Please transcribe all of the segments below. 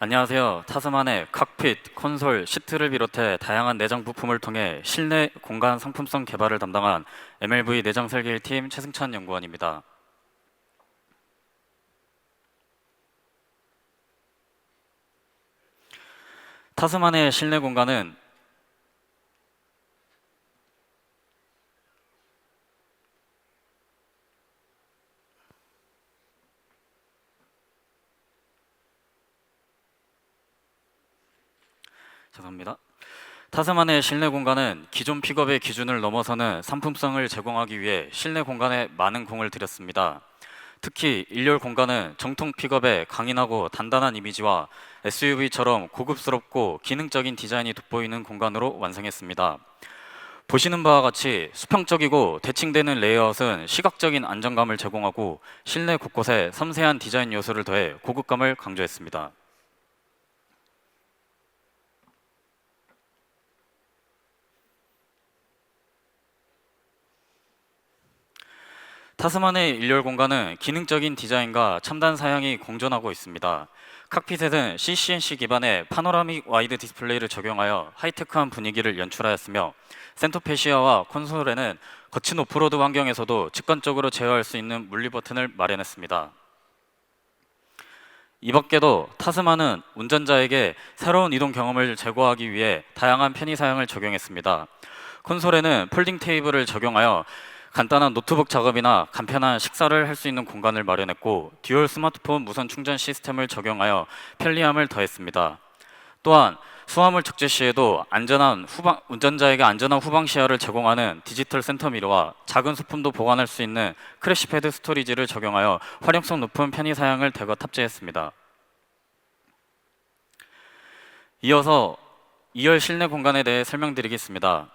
안녕하세요. 타스만의 칵핏, 콘솔, 시트를 비롯해 다양한 내장 부품을 통해 실내 공간 상품성 개발을 담당한 MLV 내장 설계 1팀 최승찬 연구원입니다. 타스만의 실내 공간은 죄송합니다. 타스만의 실내 공간은 기존 픽업의 기준을 넘어서는 상품성을 제공하기 위해 실내 공간에 많은 공을 들였습니다. 특히 일렬 공간은 정통 픽업의 강인하고 단단한 이미지와 SUV처럼 고급스럽고 기능적인 디자인이 돋보이는 공간으로 완성했습니다. 보시는 바와 같이 수평적이고 대칭되는 레이아웃은 시각적인 안정감을 제공하고 실내 곳곳에 섬세한 디자인 요소를 더해 고급감을 강조했습니다. 타스만의 일렬 공간은 기능적인 디자인과 첨단 사양이 공존하고 있습니다. 칵핏에는 CCNC 기반의 파노라믹 와이드 디스플레이를 적용하여 하이테크한 분위기를 연출하였으며 센터페시아와 콘솔에는 거친 오프로드 환경에서도 직관적으로 제어할 수 있는 물리 버튼을 마련했습니다. 이 밖에도 타스만은 운전자에게 새로운 이동 경험을 제공하기 위해 다양한 편의 사양을 적용했습니다. 콘솔에는 폴딩 테이블을 적용하여 간단한 노트북 작업이나 간편한 식사를 할 수 있는 공간을 마련했고 듀얼 스마트폰 무선 충전 시스템을 적용하여 편리함을 더했습니다. 또한 수화물 적재 시에도 안전한 후방 운전자에게 안전한 후방 시야를 제공하는 디지털 센터 미러와 작은 소품도 보관할 수 있는 크래시패드 스토리지를 적용하여 활용성 높은 편의 사양을 대거 탑재했습니다. 이어서 2열 실내 공간에 대해 설명드리겠습니다.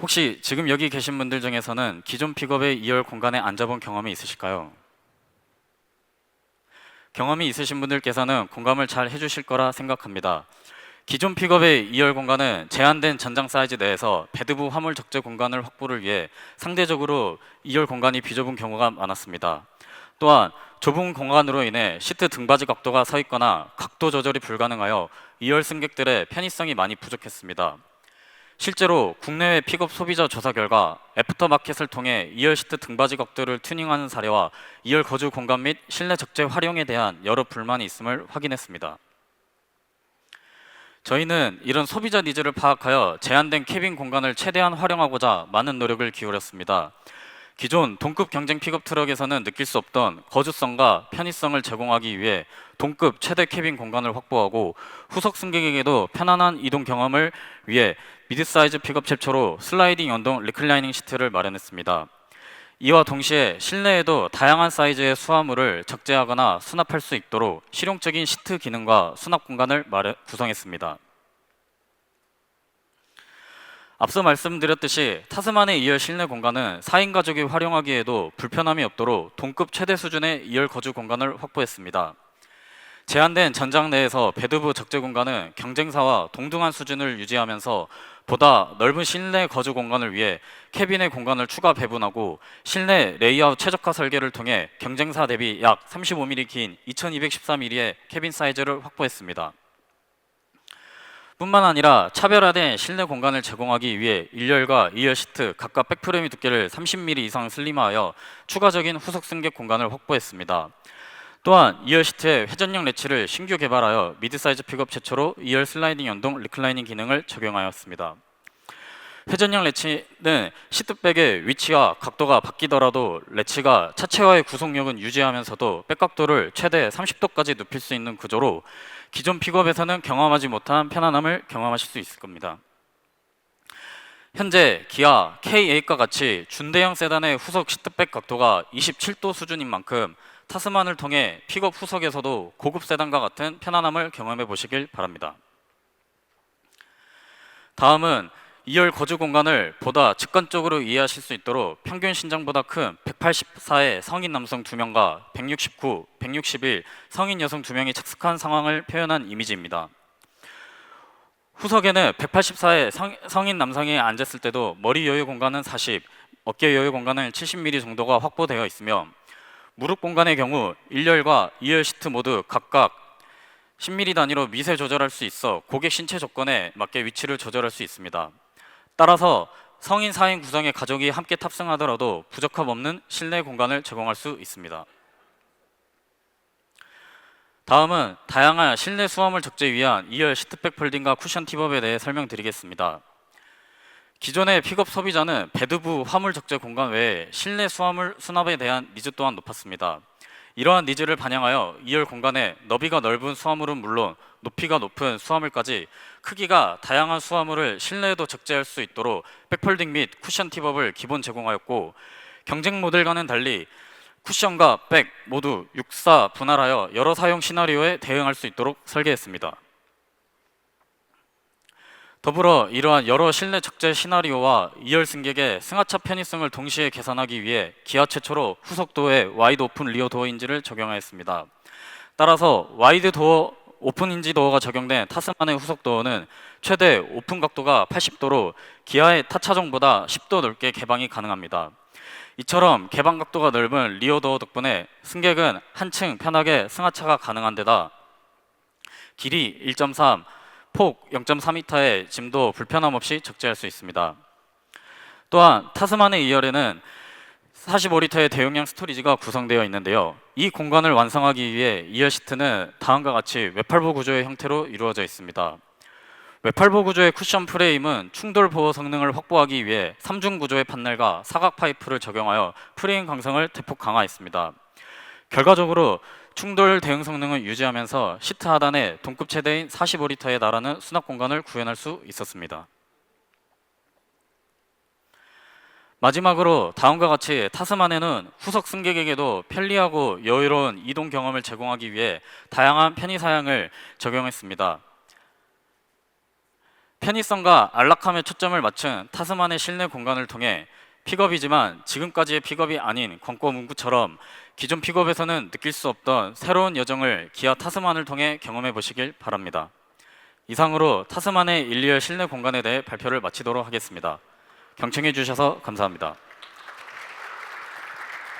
혹시 지금 여기 계신 분들 중에서는 기존 픽업의 2열 공간에 앉아본 경험이 있으실까요? 경험이 있으신 분들께서는 공감을 잘 해주실 거라 생각합니다. 기존 픽업의 2열 공간은 제한된 전장 사이즈 내에서 배드부 화물 적재 공간을 확보를 위해 상대적으로 2열 공간이 비좁은 경우가 많았습니다. 또한 좁은 공간으로 인해 시트 등받이 각도가 서 있거나 각도 조절이 불가능하여 2열 승객들의 편의성이 많이 부족했습니다. 실제로 국내외 픽업 소비자 조사 결과 애프터마켓을 통해 2열 시트 등받이 각도를 튜닝하는 사례와 2열 거주 공간 및 실내 적재 활용에 대한 여러 불만이 있음을 확인했습니다. 저희는 이런 소비자 니즈를 파악하여 제한된 캐빈 공간을 최대한 활용하고자 많은 노력을 기울였습니다. 기존 동급 경쟁 픽업 트럭에서는 느낄 수 없던 거주성과 편의성을 제공하기 위해 동급 최대 캐빈 공간을 확보하고 후석 승객에게도 편안한 이동 경험을 위해 미드 사이즈 픽업 최초로 슬라이딩 연동 리클라이닝 시트를 마련했습니다. 이와 동시에 실내에도 다양한 사이즈의 수화물을 적재하거나 수납할 수 있도록 실용적인 시트 기능과 수납 공간을 구성했습니다. 앞서 말씀드렸듯이 타스만의 2열 실내 공간은 4인 가족이 활용하기에도 불편함이 없도록 동급 최대 수준의 2열 거주 공간을 확보했습니다. 제한된 전장 내에서 배드부 적재 공간은 경쟁사와 동등한 수준을 유지하면서 보다 넓은 실내 거주 공간을 위해 캐빈의 공간을 추가 배분하고 실내 레이아웃 최적화 설계를 통해 경쟁사 대비 약 35mm 긴 2214mm의 캐빈 사이즈를 확보했습니다. 뿐만 아니라 차별화된 실내 공간을 제공하기 위해 1열과 2열 시트 각각 백프레임 두께를 30mm 이상 슬림하여 추가적인 후속 승객 공간을 확보했습니다. 또한 2열 시트에 회전형 레치를 신규 개발하여 미드 사이즈 픽업 최초로 2열 슬라이딩 연동 리클라이닝 기능을 적용하였습니다. 회전형 레치는 시트백의 위치와 각도가 바뀌더라도 레치가 차체와의 구속력은 유지하면서도 백각도를 최대 30도까지 눕힐 수 있는 구조로 기존 픽업에서는 경험하지 못한 편안함을 경험하실 수 있을 겁니다. 현재 기아 K8과 같이 준대형 세단의 후석 시트백 각도가 27도 수준인 만큼 타스만을 통해 픽업 후석에서도 고급 세단과 같은 편안함을 경험해 보시길 바랍니다. 다음은 2열 거주 공간을 보다 직관적으로 이해하실 수 있도록 평균 신장보다 큰 184의 성인 남성 2명과 169, 161 성인 여성 2명이 착석한 상황을 표현한 이미지입니다. 후석에는 184의 성, 성인 남성이 앉았을 때도 머리 여유 공간은 40, 어깨 여유 공간은 70mm 정도가 확보되어 있으며 무릎 공간의 경우 1열과 2열 시트 모두 각각 10mm 단위로 미세 조절할 수 있어 고객 신체 조건에 맞게 위치를 조절할 수 있습니다. 따라서 성인 4인 구성의 가족이 함께 탑승하더라도 부적합 없는 실내 공간을 제공할 수 있습니다. 다음은 다양한 실내 수화물 적재 위한 2열 시트백 폴딩과 쿠션 팁업에 대해 설명드리겠습니다. 기존의 픽업 소비자는 배드부 화물 적재 공간 외에 실내 수화물 수납에 대한 니즈 또한 높았습니다. 이러한 니즈를 반영하여 2열 공간에 너비가 넓은 수화물은 물론 높이가 높은 수화물까지 크기가 다양한 수화물을 실내에도 적재할 수 있도록 백폴딩 및 쿠션 팁업을 기본 제공하였고 경쟁 모델과는 달리 쿠션과 백 모두 육사 분할하여 여러 사용 시나리오에 대응할 수 있도록 설계했습니다. 더불어 이러한 여러 실내 적재 시나리오와 2열 승객의 승하차 편의성을 동시에 개선하기 위해 기아 최초로 후속도에 와이드 오픈 리어 도어 인지를 적용하였습니다. 따라서 와이드 도어 오픈 인지 도어가 적용된 타스만의 후속 도어는 최대 오픈 각도가 80도로 기아의 타 차종보다 10도 넓게 개방이 가능합니다. 이처럼 개방 각도가 넓은 리어 도어 덕분에 승객은 한층 편하게 승하차가 가능한 데다 길이 1.3, 폭 0.4m의 짐도 불편함 없이 적재할 수 있습니다. 또한 타스만의 2열에는 45리터의 대용량 스토리지가 구성되어 있는데요. 이 공간을 완성하기 위해 2열 시트는 다음과 같이 외팔보 구조의 형태로 이루어져 있습니다. 외팔보 구조의 쿠션 프레임은 충돌 보호 성능을 확보하기 위해 3중 구조의 판넬과 사각 파이프를 적용하여 프레임 강성을 대폭 강화했습니다. 결과적으로 충돌 대응 성능을 유지하면서 시트 하단에 동급 최대인 45리터에 달하는 수납 공간을 구현할 수 있었습니다. 마지막으로 다음과 같이 타스만에는 후석 승객에게도 편리하고 여유로운 이동 경험을 제공하기 위해 다양한 편의 사양을 적용했습니다. 편의성과 안락함에 초점을 맞춘 타스만의 실내 공간을 통해 픽업이지만 지금까지의 픽업이 아닌 광고 문구처럼 기존 픽업에서는 느낄 수 없던 새로운 여정을 기아 타스만을 통해 경험해 보시길 바랍니다. 이상으로 타스만의 1, 2열 실내 공간에 대해 발표를 마치도록 하겠습니다. 경청해 주셔서 감사합니다.